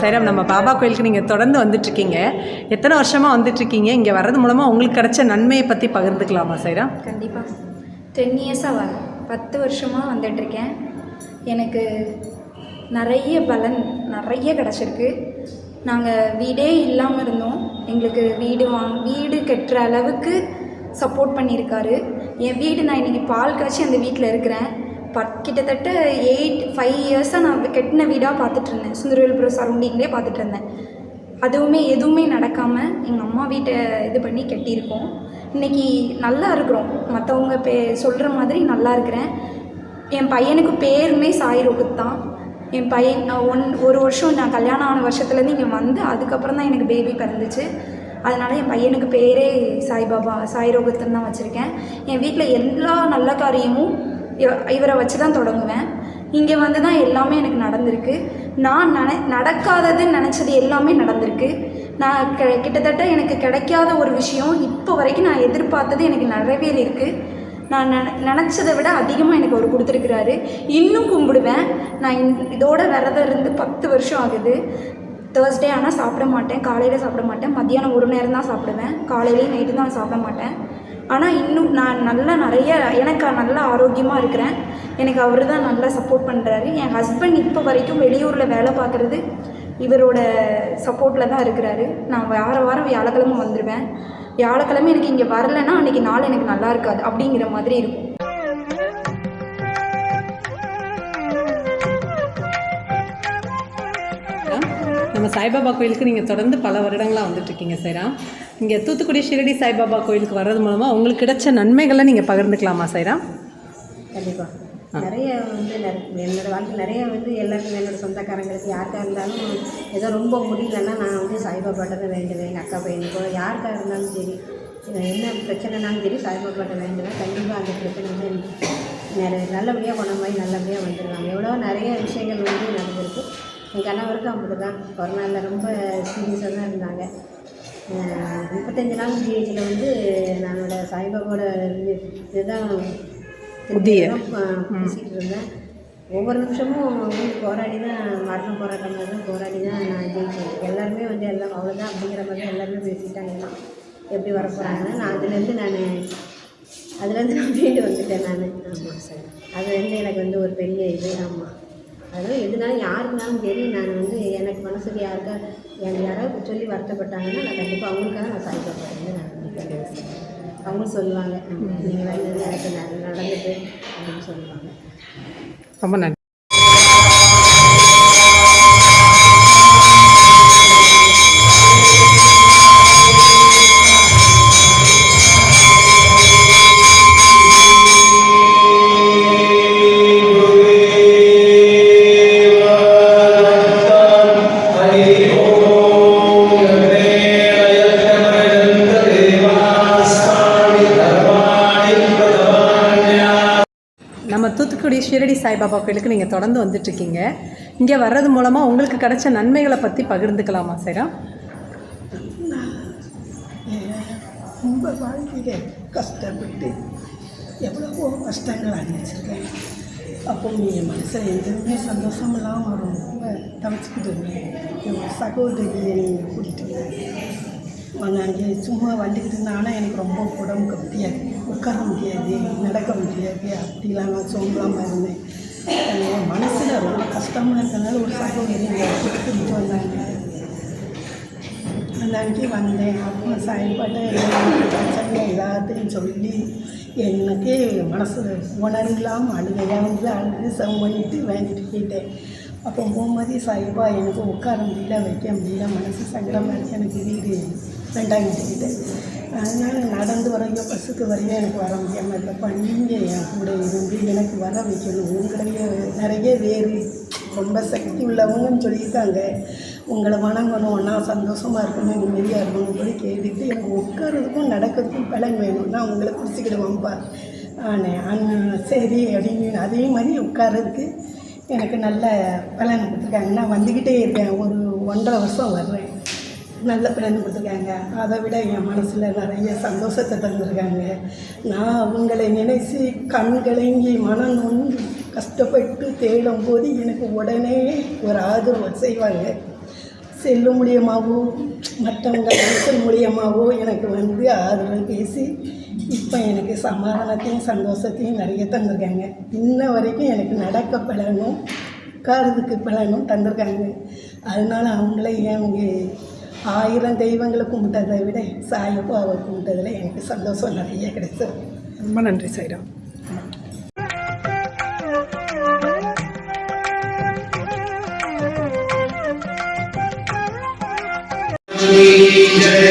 சைராம் நம்ம பாபா கோயிலுக்கு நீங்கள் தொடர்ந்து வந்துட்ருக்கீங்க எத்தனை வருஷமாக வந்துட்ருக்கீங்க இங்கே வர்றது மூலமாக உங்களுக்கு கிடைச்ச நன்மையை பற்றி பகிர்ந்துக்கலாமா சைராம்? கண்டிப்பாக டென் இயர்ஸாக வரேன் பத்து வருஷமாக வந்துட்டுருக்கேன். எனக்கு நிறைய பலன் நிறைய கிடச்சிருக்கு. நாங்கள் வீடே இல்லாமல் இருந்தோம். எங்களுக்கு வீடு வாங் வீடு கட்டுற அளவுக்கு சப்போர்ட் பண்ணியிருக்காரு. என் வீடு நான் இன்றைக்கி பால் காய்ச்சி அந்த வீட்டில் இருக்கிறேன். பட் கிட்டத்தட்ட எயிட் ஃபைவ் இயர்ஸாக நான் கட்டின வீடாக பார்த்துட்டு இருந்தேன் சுந்தரவேல்புரம் சரௌண்டிங்லேயே பார்த்துட்டு இருந்தேன் அதுவுமே எதுவுமே நடக்காமல் எங்கள் அம்மா வீட்டை இது பண்ணி கட்டியிருக்கோம். இன்றைக்கி நல்லா இருக்கிறோம். மற்றவங்க பே சொல்கிற மாதிரி நல்லா இருக்கிறேன். என் பையனுக்கு பேருமே சாய் ரோஹித் தான். என் பையன் நான் ஒன் ஒரு வருஷம் நான் கல்யாணம் ஆன வருஷத்துலேருந்து இங்கே வந்து அதுக்கப்புறம் தான் எனக்கு பேபி பிறந்துச்சு. அதனால் என் பையனுக்கு பேரே சாய்பாபா சாய் ரோகத்துன்னு தான் வச்சுருக்கேன். என் வீட்டில் எல்லா நல்ல காரியமும் இவரை வச்சு தான் தொடங்குவேன். இங்கே வந்து தான் எல்லாமே எனக்கு நடந்திருக்கு. நான் நன நடக்காததுன்னு நினச்சது எல்லாமே நடந்திருக்கு. நான் க கிட்டத்தட்ட எனக்கு கிடைக்காத ஒரு விஷயம் இப்போ வரைக்கும் நான் எதிர்பார்த்தது எனக்கு நிறைவேறியிருக்கு நான் நின நினச்சதை விட அதிகமாக எனக்கு அவர் கொடுத்துருக்குறாரு. இன்னும் கும்பிடுவேன். நான் இந்த- இதோட விரதம் இருந்து பத்து வருஷம் ஆகுது. தேர்ஸ்டே ஆனால் சாப்பிட மாட்டேன். காலையில் சாப்பிட மாட்டேன். மத்தியானம் ஒரு நேரம் தான் சாப்பிடுவேன். காலையிலேயும் நைட்டு தான் சாப்பிட மாட்டேன். ஆனால் இன்னும் நான் நல்லா நிறைய எனக்கு நல்லா ஆரோக்கியமாக இருக்கிறேன். எனக்கு அவர் தான் நல்லா சப்போர்ட் பண்ணுறாரு என் ஹஸ்பண்ட் இப்போ வரைக்கும் வெளியூரில் வேலை பார்க்குறது இவரோட சப்போர்ட்டில் தான் இருக்கிறாரு. நான் வார வாரம் வியாழக்கிழமை வந்துடுவேன் வியாழக்கிழமை எனக்கு இங்கே வரலைன்னா அன்றைக்கி நாள் எனக்கு நல்லா இருக்காது அப்படிங்கிற மாதிரி இருக்கும். நம்ம சாய்பாபா கோயிலுக்கு நீங்கள் தொடர்ந்து பல வருடங்களாக வந்துட்டுருக்கீங்க சேரா இங்கே தூத்துக்குடி ஷிரடி சாய்பாபா கோயிலுக்கு வர்றது மூலமாக உங்களுக்கு கிடைச்ச நன்மைகளை நீங்கள் பகிர்ந்துக்கலாமா சைராம் கண்டிப்பாக நிறைய வந்து என்னோடய வாழ்க்கை நிறைய வந்து எல்லாருக்கும் என்னோடய சொந்தக்காரங்களுக்கு யாருக்காக இருந்தாலும் ஏதோ ரொம்ப முடியலன்னா நான் வந்து சாய்பாபாட்ட தான் வேண்டுவேன். எங்கள் அக்கா பையனுக்கோ யாருக்காக இருந்தாலும் சரி என்ன பிரச்சனைனாலும் சரி சாய்பாபாட்ட வேண்டுவேன். கண்டிப்பாக அந்த பிரச்சனை வந்து நிறைய நல்லபடியாக குணமாகி நல்லபடியாக வந்துடுவாங்க எவ்வளோ நிறைய விஷயங்கள் வந்து நடந்திருக்கு. என் கணவருக்கும் அப்படி தான் கொரோனாவில் ரொம்ப சீரியஸாக தான் இருந்தாங்க. முப்பத்தஞ்சு நாள் ஜிஹெச்சில் வந்து நானோட சாய்பாபாவோட இது இதுதான் புதிய. பேசிகிட்டு இருந்தேன். ஒவ்வொரு நிமிஷமும் வந்து போராடி தான் மரண போராட்டம் மாதிரி தான் போராடி தான் நான் ஜெயிச்சேன். எல்லாருமே வந்து எல்லாம் அவ்வளோதான் அப்படிங்கிற மாதிரி தான் எல்லாருமே பேசிட்டாங்க. எல்லாம் எப்படி வர போகிறாங்கன்னு நான் அதுலேருந்து நான் அதுலேருந்து நான் மீண்டு வந்துட்டேன் நான். ஆமாம் சார். அது வந்து எனக்கு வந்து ஒரு பெரிய இது. ஆமாம் அதாவது எதுனாலும் யாருக்குனாலும் சரி நான் வந்து எனக்கு மனசுக்கு யாருக்கா எனக்கு யாராவது சொல்லி வருத்தப்பட்டாங்கன்னா நான் கண்டிப்பாக அவங்களுக்காக நான் சாய்பாபா வந்து நான் கண்டிப்பாக அவங்களும் சொல்லுவாங்க. நீங்கள் வந்து எனக்கு நடந்துட்டு நடந்தது அப்படின்னு சொல்லுவாங்க. ரொம்ப நன்றி. நம்ம தூத்துக்குடி ஷிரடி சாய்பாபா கோயிலுக்கு நீங்கள் தொடர்ந்து வந்துட்டுருக்கீங்க. இங்கே வர்றது மூலமாக உங்களுக்கு கிடைச்ச நன்மைகளை பற்றி பகிர்ந்துக்கலாமா சைராம் ரொம்ப வாழ்க்கையில் கஷ்டப்பட்டு எவ்வளவோ கஷ்டங்கள் அனுப்பிச்சிருக்கேன் அப்போ என் மனசில் எதுவுமே சந்தோஷம் இல்லாமல் ரொம்ப தவிச்சுக்கிட்டு இருந்தேன். என் சகோதரியை கூட்டிகிட்டு கூட்டிகிட்டு நான் அங்கே சும்மா வந்துக்கிட்டு இருந்தேன் ஆனால் எனக்கு ரொம்ப உடம்புக்கு முடியாது உட்கார முடியாது நடக்க முடியாது அப்படிலாம் நான் சோம்பலாமல் இருந்தேன். என் மனசில் ரொம்ப கஷ்டமாக இருந்ததுனால ஒரு சகோதரி கூட்டிகிட்டு வந்தாங்க. அந்த அன்றைக்கி வந்தேன். அப்போ சாயப்பாட்டை பிரச்சனை எல்லாத்தையும் சொல்லி எனக்கு மனசு உணர்வில்லாமல் அழுகையாக வந்து அழுது சம் பண்ணிட்டு வாங்கிட்டு போயிட்டேன். அப்போ போகும்போது சாஹிபா எனக்கு உட்கார முடியல வைக்க முடியல மனசு சங்கடமாக இருக்குது எனக்கு வீடு வேண்டாம் வீட்டுக்கிட்டேன் அதனால் நடந்து வரையோ பஸ்ஸுக்கு வரையும் எனக்கு வர முடியாமல் இல்லை நீங்கள் என் கூட இருந்து எனக்கு வர வைக்கணும். உங்களையே நிறைய வேறு ரொம்ப சக்தி உள்ளவங்கன்னு சொல்லியிருக்காங்க உங்களை வணங்கணும் நான் சந்தோஷமாக இருக்கணும் நிம்மதியாக இருக்கணும் கூட கேட்டுட்டு எனக்கு உட்காரதுக்கும் நடக்கிறதுக்கும் பலன் வேணும். நான் உங்களை பிடிச்சிக்கிடுவேன்ப்பா ஆனே அண்ணா சரி அப்படின்னு அதே மாதிரி உட்காரதுக்கு எனக்கு நல்ல பலன் கொடுத்துருக்காங்க. நான் வந்துக்கிட்டே இருக்கேன். ஒரு ஒன்றரை வருஷம் வர்றேன். நல்ல பலன் கொடுத்துருக்காங்க. அதை விட என் மனசில் நிறைய சந்தோஷத்தை தந்திருக்காங்க. நான் அவங்களை நினைச்சி கண் கலங்கி மனம் நொந்து கஷ்டப்பட்டு தேடும் போது எனக்கு உடனே ஒரு ஆதரவு செய்வாங்க. செல்லு மூலியமாகவோ மற்றவங்க பேசல் மூலியமாகவோ எனக்கு வந்து ஆதரவு பேசி இப்போ எனக்கு சமாதானத்தையும் சந்தோஷத்தையும் நிறைய தந்திருக்காங்க. இன்ன வரைக்கும் எனக்கு நடக்க பலனும் உட்காரதுக்கு பலனும் தந்திருக்காங்க. அதனால அவங்கள அவங்க ஆயிரம் தெய்வங்களை கும்பிட்டதை விட சாயப்பாவை கும்பிட்டதில் எனக்கு சந்தோஷம் நிறைய கிடைச்சது. ரொம்ப நன்றி சாய்ராம் जय